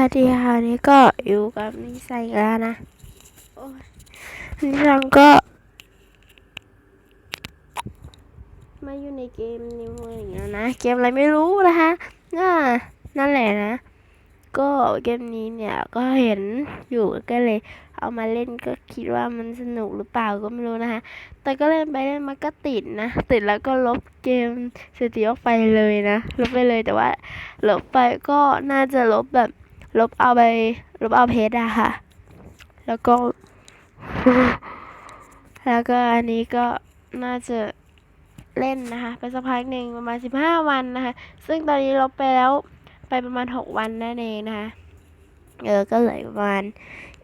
วัสดีค่ะวันนี้ก็อยู่กับนิสัยแล้วนะโอ้ยนิสังก็ มาอยู่ในเกมนี้มืออย่างเงี้ยนะ เกมอะไรไม่รู้นะคะน่านั่นแหละนะ ก็เกมนี้เนี่ยก็เห็นอยู่ก็เลย เอามาเล่นก็คิดว่ามันสนุกหรือเปล่าก็ไม่รู้นะคะแต่ก็เล่นไปเล่นมาก็ติดนะ ติดแล้วก็ลบเกมสติออกไปเลยนะ ลบไปเลยแต่ว่าลบไปก็น่าจะลบแบบ ลบเอาไปลบเอาเพจอะค่ะ แล้วก็ แล้วก็อันนี้ก็น่าจะเล่นนะคะไปสักพักหนึ่งประมาณสิบห้าวันนะคะ ซึ่งตอนนี้ลบไปแล้วไปประมาณหกวันนั่นเองนะคะ เออ ก็เหลือประมาณ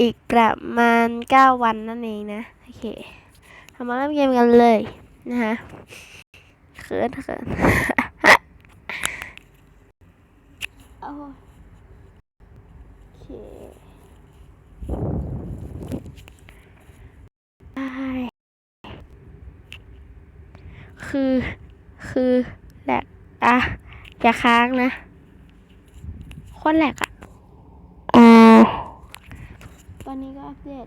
อีกประมาณเก้าวันนั่นเองนะ โอเคเรามาเริ่มเกมกันเลยนะคะเขินเขินโอ้ คได้คือ คือแหลกอะ อย่าค้างนะโคตรแหลกอะอตอนนี้ก็อัปเดต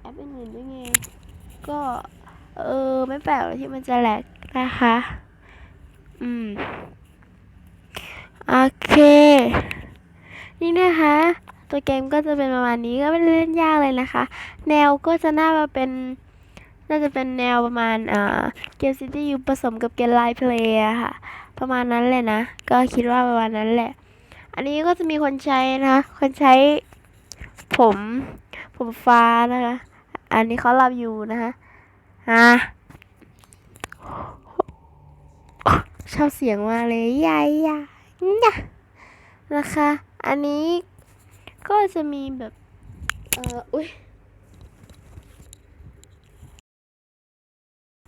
แอปอื่นๆด้วยไง ก็ เออ ไม่แปลกหรอกที่มันจะแหลกนะคะ อืม โอเค นี่นะคะ ตัวเกมก็จะเป็นประมาณนี้ก็ไม่ได้เล่นยากเลยนะคะ แนวก็จะน่ามาเป็นน่าจะเป็นแนวประมาณเกมซิตี้ยูผสมกับเกมไลฟ์เพลย์ค่ะ ประมาณนั้นเลยนะ ก็คิดว่าประมาณนั้นแหละ อันนี้ก็จะมีคนใช้นะคนใช้ผมผมฟ้านะคะ อันนี้เขาหลับอยู่นะคะอ่าชอบเสียงมากเลยยายยายะนะคะ อันนี้ ก็จะมีแบบ เอออุ้ย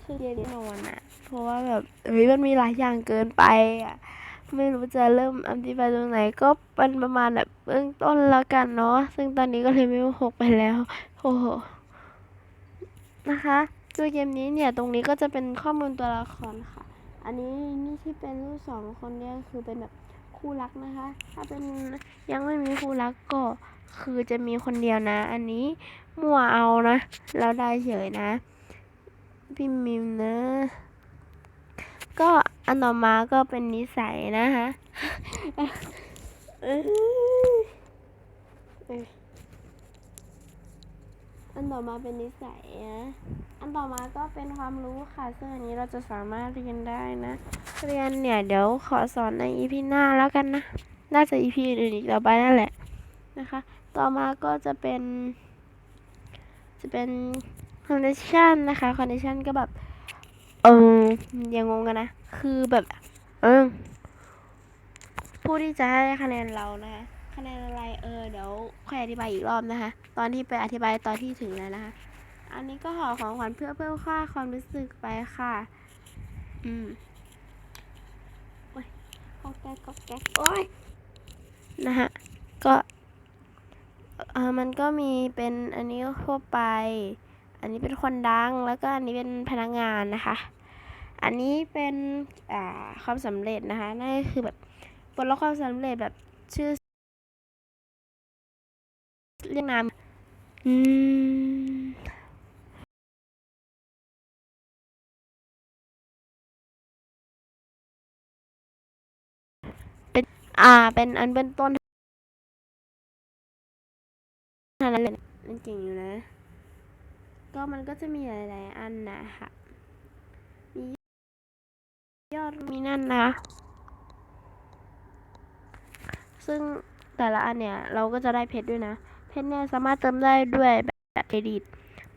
คือเรียนนอนอะเพราะว่าแบบเฮ้ยมันมีหลายอย่างเกินไปอะไม่รู้จะเริ่มอธิบายตรงไหนก็เป็นประมาณแบบเบื้องต้นแล้วกันเนาะซึ่งตอนนี้ก็เลยไม่หกไปแล้วโอ้โหนะคะตัวเกมนี้เนี่ยตรงนี้ก็จะเป็นข้อมูลตัวละครค่ะ อันนี้นี่ที่เป็นรูปสองคนเนี่ยคือเป็นแบบ คู่รักนะคะ ถ้าเป็นยังไม่มีคู่รักก็คือจะมีคนเดียวนะ อันนี้มั่วเอานะแล้วได้เฉยนะ พี่มิมนะ ก็อันต่อมาก็เป็นนิสัยนะคะอันต่อมาเป็นนิสัยนะ อันต่อมาก็เป็นความรู้ค่ะ ซึ่งอันนี้เราจะสามารถเรียนได้นะ เรียนเนี่ย เดี๋ยวขอสอนในอีพีหน้าแล้วกันนะ น่าจะอีพีอื่นอีกต่อไปนั่นแหละนะคะ ต่อมาก็จะเป็น จะเป็น condition นะคะ condition ก็แบบ เออยังงงกันนะ คือแบบเออผู้ที่จะให้คะแนนเรานะคะคะแนนอะไรเออเดี๋ยวค่อยอธิบายอีกรอบนะคะ ตอนที่ไปอธิบายตอนที่ถึงแล้วนะคะ อันนี้ก็ขอของขวัญเพื่อเพิ่มค่าความรู้สึกไปค่ะ อืมโอ้ย ก็แก๊กก็แก๊กโอ้ยนะฮะ ก็เออมันก็มีเป็นอันนี้ทั่วไป อันนี้เป็นคนดัง แล้วก็อันนี้เป็นพนักงานนะคะ อันนี้เป็นอ่าความสำเร็จนะคะ นั่นก็คือแบบผลลัพธ์ความสำเร็จแบบชื่อเรียกนามอืม อ่า เป็นอันเป็นต้นเท่านั้นเลยมันเก่งอยู่นะ ก็มันก็จะมีหลาย ๆ อันนะคะมียอดมีนั่นนะ ซึ่งแต่ละอันเนี่ย เราก็จะได้เพชรด้วยนะ เพชรเนี่ยสามารถเติมได้ด้วยแบบเครดิต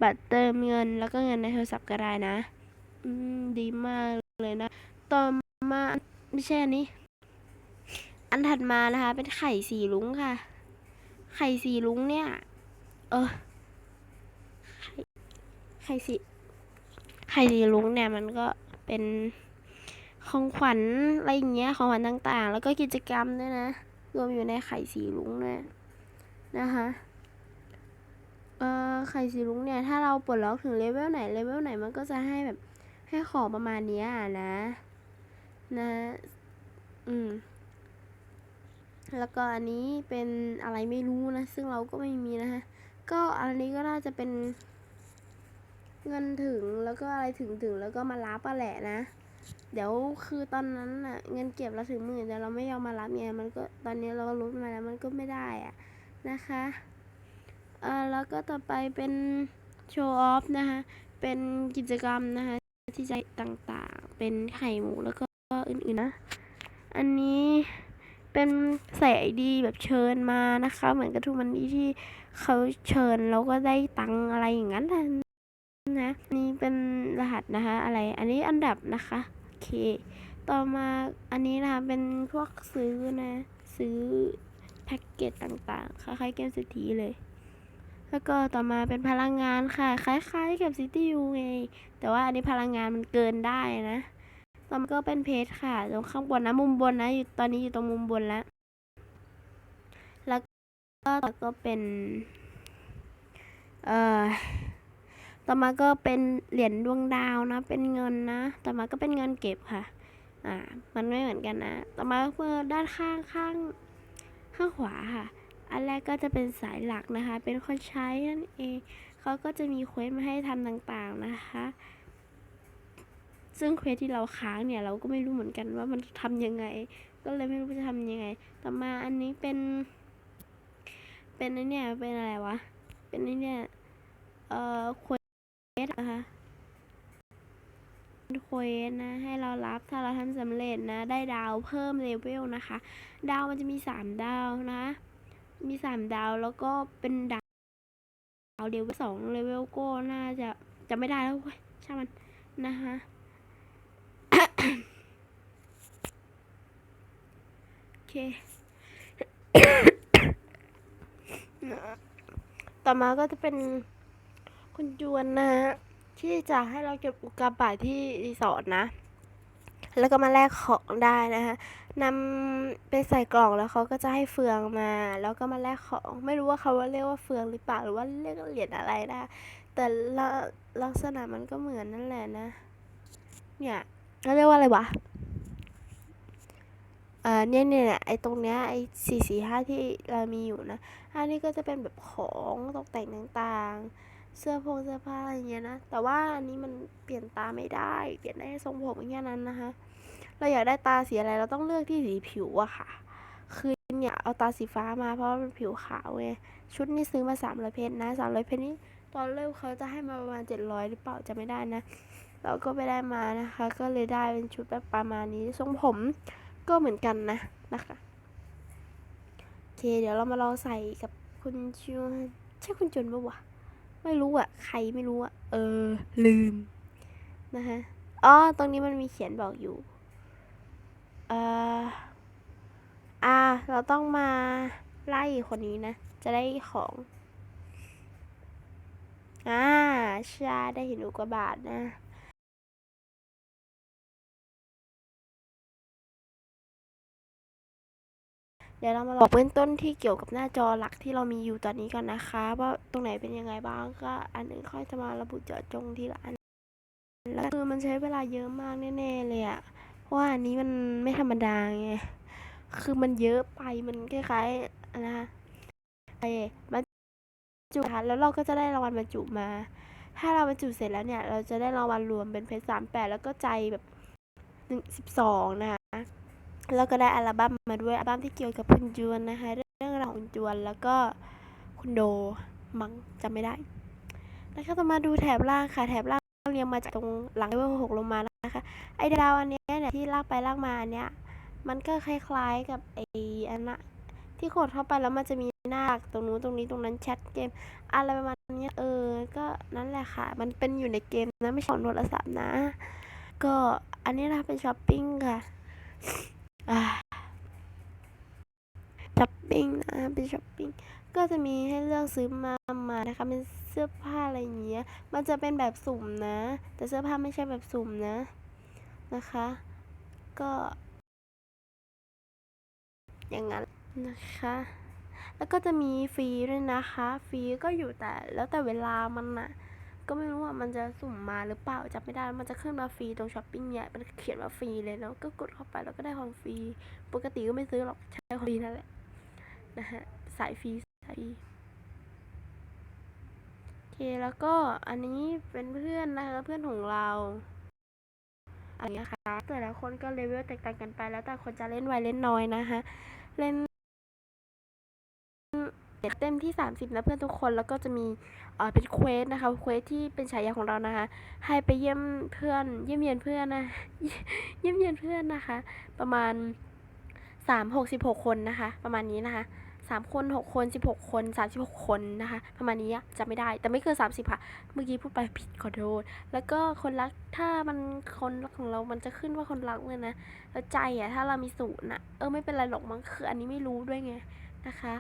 บัตรเติมเงินแล้วก็เงินในโทรศัพท์ก็ได้นะ อืม ดีมากเลยนะ ต่อมาไม่ใช่อันนี้ อันถัดมานะคะ เป็นไข่สีลุงค่ะ ไข่สีลุงเนี่ย เออ ไข่ไข่สีไข่สีลุงเนี่ยมันก็เป็นของขวัญอะไรอย่างเงี้ยของขวัญต่างๆ แล้วก็กิจกรรมด้วยนะ รวมอยู่ในไข่สีลุงด้วยนะคะเออไข่สีลุงเนี่ย ถ้าเราปลดล็อกถึงเลเวลไหนเลเวลไหนมันก็จะให้แบบให้ของประมาณนี้ยนะ นะ อืม แล้วก็อันนี้เป็นอะไรไม่รู้นะ ซึ่งเราก็ไม่มีนะฮะ ก็อันนี้ก็น่าจะเป็น เงินถึงแล้วก็อะไรถึงถึงแล้วก็มารับอะแหละนะ เดี๋ยวคือตอนนั้นน่ะเงินเก็บเราถึงหมื่นแต่เราไม่ยอมมารับไงมันก็ตอนนี้เราก็ลดมาแล้วมันก็ไม่ได้อะนะคะเอ่อแล้วก็ต่อไปเป็นโชว์ออฟนะคะเป็นกิจกรรมนะคะที่ใจต่างๆ เป็นไข่หมูแล้วก็อื่นๆนะ อันนี้ เป็นใส่ไอดีแบบเชิญมานะคะ เหมือนกับทุกวันนี้ที่เขาเชิญแล้วก็ได้ตังอะไรอย่างนั้นแหละนะนนี้เป็นรหัสนะคะอะไร อันนี้อันดับนะคะโอเค ต่อมาอันนี้นะคะเป็นพวกซื้อนะ ซื้อแพ็กเกจต่างๆคล้ายๆเกมเศรษฐีเลย แล้วก็ต่อมาเป็นพลังงานค่ะ คล้ายๆกับซิตี้ยูไงแต่ว่าอันนี้พลังงานมันเกินได้นะ ต่อมาก็เป็นเพจค่ะตรงข้างบนนะมุมบนนะอยู่ตอนนี้อยู่ตรงมุมบนแล้ว แล้วก็ต่อก็เป็นเอ่อต่อมาก็เป็นเหรียญดวงดาวนะ เป็นเงินนะ ต่อมาก็เป็นเงินเก็บค่ะ อ่า มันไม่เหมือนกันนะ ต่อมาเพื่อด้านข้างข้างข้างขวาค่ะ อันแรกก็จะเป็นสายหลักนะคะ เป็นคนใช้นั่นเอง เขาก็จะมีเควสมาให้ทำต่างๆนะคะ ซึ่งเควสที่เราค้างเนี่ยเราก็ไม่รู้เหมือนกันว่ามันทำยังไง ก็เลยไม่รู้จะทำยังไง ต่อมาอันนี้เป็น เป็นไอเนี่ยเป็นอะไรวะ เป็นไอเนี่ยเอ่อเควสนะคะเควสนะให้เรารับถ้าเราทำสำเร็จนะ ได้ดาวเพิ่มเลเวลนะคะ ดาวมันจะมีสามดาวนะ มีสามดาวแล้วก็เป็นดาวเลเวลสองเลเวลก็น่าจะจะไม่ได้แล้วเว้ยช่างมันนะคะ โอเค ต่อมาก็จะเป็นคุณจวนนะฮะที่จะให้เราเก็บอุกกาบาตที่รีสอร์ทนะ แล้วก็มาแลกของได้นะคะนำไปใส่กล่องแล้วเขาก็จะให้เฟืองมา แล้วก็มาแลกของ ไม่รู้ว่าเขาว่าเรียกว่าเฟืองหรือเปล่าหรือว่าเรียกเหรียญอะไรนะแต่ละลักษณะมันก็เหมือนนั่นแหละนะ เนี่ยเขาเรียกว่าอะไรวะ อ่อเนี่ยเนี่ยเนี่ยไอ้ตรงเนี้ยไอ้สี่สี่ห้าที่เรามีอยู่นะอันนี้ก็จะเป็นแบบของตกแต่งต่างๆ เสื้อผงเสื้อผ้าอะไรเงี้ยนะ แต่ว่าอันนี้มันเปลี่ยนตาไม่ได้ เปลี่ยนได้ทรงผมแค่นั้นนะคะ เราอยากได้ตาสีอะไรเราต้องเลือกที่สีผิวอะค่ะ คือเนี่ยเอาตาสีฟ้ามาเพราะว่ามันผิวขาวไง ชุดนี้ซื้อมาสามร้อยเพชรนะสามร้อยเพชรนี่ตอนเริ่มเขาจะให้มาประมาณเจ็ดร้อยหรือเปล่าจะไม่ได้นะ เราก็ไปได้มานะคะ ก็เลยได้เป็นชุดแบบประมาณนี้ทรงผม ก็เหมือนกันนะนะคะโอเค เดี๋ยวเรามาลองใส่กับคุณจูนใช่คุณจนปะวะไม่รู้อะใครไม่รู้อะเออ ลืมนะคะอ๋อตรงนี้มันมีเขียนบอกอยู่เอ่ออ่า เราต้องมาไล่คนนี้นะ จะได้ของ อ่าใช่ได้เห็นอุกกาบาตนะ เดี๋ยวเรามาบอกเบื้องต้นที่เกี่ยวกับหน้าจอหลักที่เรามีอยู่ตอนนี้ก่อนนะคะ ว่าตรงไหนเป็นยังไงบ้างก็อันนึงค่อยจะมาระบุเจาะจงทีละอันแล้วคือมันใช้เวลาเยอะมากแน่ๆเลยอะเพราะว่าอันนี้มันไม่ธรรมดาไงคือมันเยอะไปมันคล้ายๆนะคะไปบรรจุค่ะแล้วเราก็จะได้รางวัลบรรจุมา ถ้าเราบรรจุเสร็จแล้วเนี่ย เราจะได้รางวัลรวมเป็นเพชรสามแปดแล้วก็ใจแบบหนึ่งสิบสองนะคะ แล้วก็ได้อัลบั้มมาด้วยอัลบั้มที่เกี่ยวกับคุณจวนนะคะ เรื่องราวของคุณจวนแล้วก็คุณโดมังจำไม่ได้แล้วก็จะมาดูแถบล่างค่ะแถบล่างเรียงมาจากตรงหลังเลเวลหกลงมานะคะ ไอดาวอันเนี้ยเนี่ยที่ลากไปลากมาอันเนี้ยมันก็คล้ายๆกับไออันน่ะที่กดเข้าไปแล้วมันจะมีหน้าตรงนู้นตรงนี้ตรงนั้นแชทเกม อะไรประมาณนี้เออ ก็นั่นแหละค่ะ มันเป็นอยู่ในเกมนะไม่ใช่ของโทรศัพท์นะ ก็อันนี้นะคะเป็นช้อปปิ้งค่ะ ช้อปปิ้งนะเป็นช้อปปิ้งก็จะมีให้เลือกซื้อมามานะคะเป็นเสื้อผ้าอะไรอย่างเงี้ย มันจะเป็นแบบสุ่มนะ แต่เสื้อผ้าไม่ใช่แบบสุ่มนะนะคะ ก็ อย่างนั้นนะคะ แล้วก็จะมีฟรีด้วยนะคะ ฟรีก็อยู่แต่แล้วแต่เวลามันนะ ก็ไม่รู้ว่ามันจะสุ่มมาหรือเปล่าจำไม่ได้มันจะขึ้นมาฟรีตรงช้อปปิ้งเนี่ยมันเขียนว่าฟรีเลยแล้วก็กดเข้าไปแล้วก็ได้ของฟรีปกติก็ไม่ซื้อหรอกใช้ของฟรีนั่นแหละนะฮะสายฟรีสายฟรีโอเคแล้วก็อันนี้เป็นเพื่อนนะคะเพื่อนของเราอันนี้นะคะแต่ละคนก็เลเวลแตกต่างกันไปแล้วแต่คนจะเล่นไวเล่นน้อยนะคะเล่น เต็มที่ 30 นะเพื่อนทุกคนแล้วก็จะมีเป็นเควสนะคะเควสที่เป็นฉายาของเรานะคะ ให้ไปเยี่ยมเพื่อน เยี่ยมเยียนเพื่อนนะ เยี่ยมเยียนเพื่อนนะคะ ประมาณสามหกสิบหกคนนะคะ ประมาณนี้นะคะสามคนหกคนสิบหกคนสามสิบหกคนนะคะ ประมาณนี้อะไม่ได้ แต่ไม่เกินสามสิบค่ะ เมื่อกี้พูดไปผิดขอโทษแล้วก็คนรักถ้ามันคนรักของเรามันจะขึ้นว่าคนรักเลยนะแล้วใจอะถ้าเรามีศูนย์อะเออไม่เป็นไรหรอกมั้งคืออันนี้ไม่รู้ด้วยไงนะคะ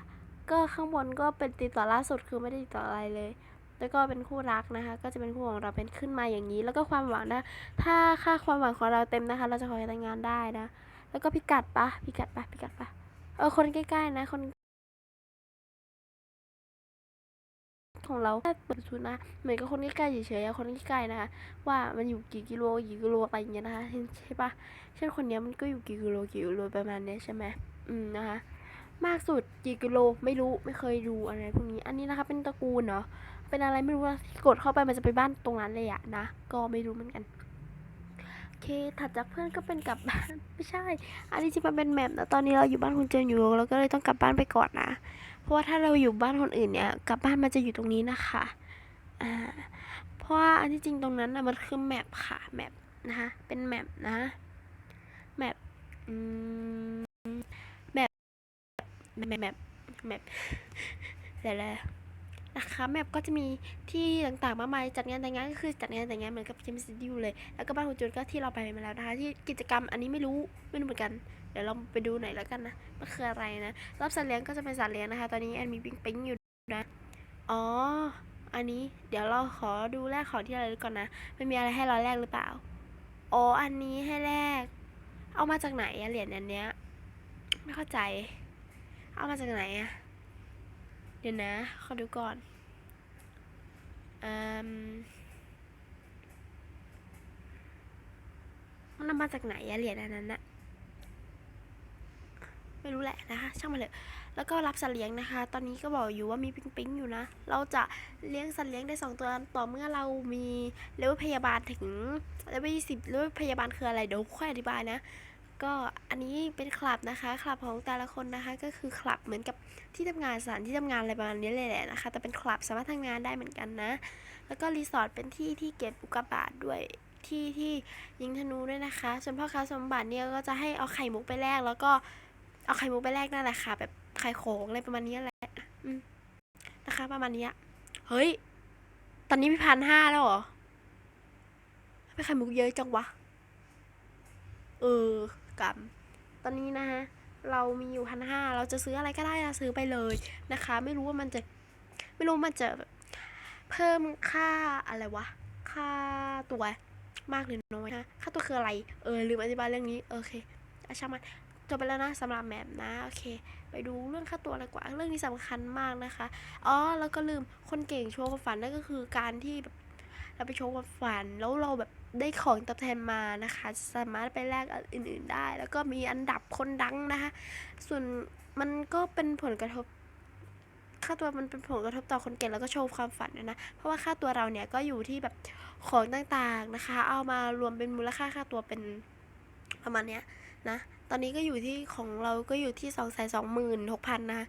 ก็ข้างบนก็เป็นติดต่อล่าสุดคือไม่ได้ติดต่ออะไรเลย แล้วก็เป็นคู่รักนะคะ ก็จะเป็นคู่ของเราเป็นขึ้นมาอย่างนี้ แล้วก็ความหวังนะ ถ้าค่าความหวังของเราเต็มนะคะ เราจะขอแต่งงานได้นะ แล้วก็พิกัดปะพิกัดปะพิกัดปะเออคนใกล้ๆนะ คนของเราแค่เปิดชุดนะเหมือนกับคนใกล้ๆเฉยๆคนใกล้ๆนะคะว่ามันอยู่กี่กิโลกี่กิโลอะไรอย่างเงี้ยนะคะใช่ปะเช่นคนเนี้ยมันก็อยู่กี่กิโลกี่กิโลประมาณเนี้ยใช่ไหมอืมนะคะ มากสุดกี่กิโลไม่รู้ไม่เคยดูอะไรพวกนี้ อันนี้นะคะเป็นตระกูลเนาะเป็นอะไรไม่รู้นะที่กดเข้าไปมันจะไปบ้านตรงนั้นเลยอะนะก็ไม่รู้เหมือนกันโอเคถัดจากเพื่อนก็เป็นกลับบ้านไม่ใช่ อันนี้จริงมันเป็นแมปนะตอนนี้เราอยู่บ้านคุณเจนอยู่เราก็เลยต้องกลับบ้านไปก่อนนะ เพราะว่าถ้าเราอยู่บ้านคนอื่นเนี่ยกลับบ้านมันจะอยู่ตรงนี้นะคะอ่าเพราะว่าอันที่จริงตรงนั้นนะมันคือแมปค่ะแมปนะคะเป็นแมปนะแมปอืม แมปแมปแมปแมปเดี๋ยวแล้วนะคะแมปก็จะมีที่ต่างๆมากมายจัดงานแต่งงานก็คือจัดงานแต่งงานเหมือนกับเจมส์ดิวเลย แล้วก็บ้านคุณจูนก็ที่เราไปมาแล้วนะคะที่กิจกรรมอันนี้ไม่รู้ไม่รู้เหมือนกัน เดี๋ยวเราไปดูหน่อยแล้วกันนะมันคืออะไรนะรอบสัตว์เลี้ยงก็จะเป็นสัตว์เลี้ยงนะคะ ตอนนี้แอนมีปิงปิงอยู่นะอ๋ออันนี้เดี๋ยวเราขอดูแลกของที่เราลึกก่อนนะไม่มีอะไรให้เราแลกหรือเปล่าอ๋ออันนี้ให้แลกเอามาจากไหนอะเหรียญอันเนี้ยไม่เข้าใจ เอามาจากไหนอะเดี๋ยวนะ ขอดูก่อนอืมมันมาจากไหนอะเหรียญอันนั้นนะไม่รู้แหละนะคะ ช่างมันเถอะแล้วก็รับสัตว์เลี้ยงนะคะ ตอนนี้ก็บอกอยู่ว่ามีปิ๊งปิ๊งอยู่นะ เราจะเลี้ยงสัตว์เลี้ยงได้สองตัวต่อเมื่อเรามีเลเวลพยาบาลถึงเลเวลยี่สิบเลเวลพยาบาลคืออะไรเดี๋ยวค่อยอธิบายนะ ก็อันนี้เป็นคลับนะคะคลับของแต่ละคนนะคะก็คือคลับเหมือนกับที่ทำงานสถานที่ทำงานอะไรประมาณนี้เลยแหละนะคะ แต่เป็นคลับสามารถทำงานได้เหมือนกันนะ แล้วก็รีสอร์ทเป็นที่ที่เก็บอุกกาบาตด้วยที่ที่ยิงธนูด้วยนะคะ ส่วนพ่อค้าสมบัติเนี่ยก็จะให้เอาไข่มุกไปแลกแล้วก็เอาไข่มุกไปแลกนั่นแหละค่ะแบบไข่โขงอะไรประมาณนี้แหละนะคะ ประมาณนี้เฮ้ย ตอนนี้มีพันห้าแล้วเหรอไม่ไข่มุกเยอะจังวะ เออ กรรมตอนนี้นะฮะเรามีอยู่พันห้าเราจะซื้ออะไรก็ได้เราซื้อไปเลยนะคะ ไม่รู้ว่ามันจะไม่รู้มันจะเพิ่มค่าอะไรวะ ค่าตัวมากหรือน้อยนะค่าตัวคืออะไร เออลืมอธิบายเรื่องนี้ โอเคอาช่างมันจบไปแล้วนะสำหรับแมปนะโอเค ไปดูเรื่องค่าตัวอะไรกว่า เรื่องนี้สำคัญมากนะคะอ๋อแล้วก็ลืมคนเก่งโชว์ความฝันนั่นก็คือการที่แบบเราไปโชว์ความฝันแล้วเราแบบ ได้ของตอบแทนมานะคะ สามารถไปแลกอื่น ๆได้ แล้วก็มีอันดับคนดังนะคะ ส่วนมันก็เป็นผลกระทบ ค่าตัวมันเป็นผลกระทบต่อคนเก่งแล้วก็โชว์ความฝันนะ เพราะว่าค่าตัวเราเนี่ยก็อยู่ที่แบบของต่างๆนะคะ เอามารวมเป็นมูลค่าค่าตัวเป็นประมาณเนี้ยนะ ตอนนี้ก็อยู่ที่ของเราก็อยู่ที่สองแสนสองหมื่นหกพันนะคะ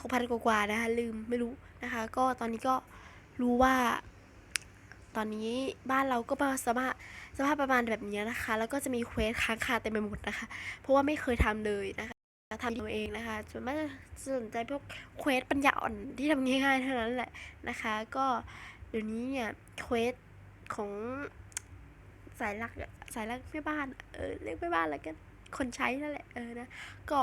หกพันกว่าๆนะคะลืมไม่รู้นะคะ ก็ตอนนี้ก็รู้ว่า ตอนนี้บ้านเราก็ประสภาพสภาพประมาณแบบนี้นะคะ แล้วก็จะมีเควสค้างคาเต็มไปหมดนะคะ เพราะว่าไม่เคยทำเลยนะคะทำตัวเองนะคะส่วนมากจะสนใจพวกเควสปัญญาอ่อนที่ทำง่ายๆเท่านั้นแหละนะคะ ก็เดี๋ยวนี้เนี่ยเควสของสายลักสายลักแม่บ้านเออเรียกแม่บ้านแล้วกันคนใช้นั่นแหละเออนะก็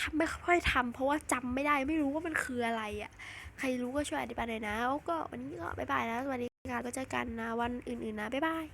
ทำไม่ค่อยทำเพราะว่าจำไม่ได้ไม่รู้ว่ามันคืออะไรอะใครรู้ก็ช่วยอธิบายหน่อยนะก็วันนี้ก็บ๊ายบายแล้วสวัสดี งานก็เจอกันนะวันอื่นๆนะ บ๊ายบาย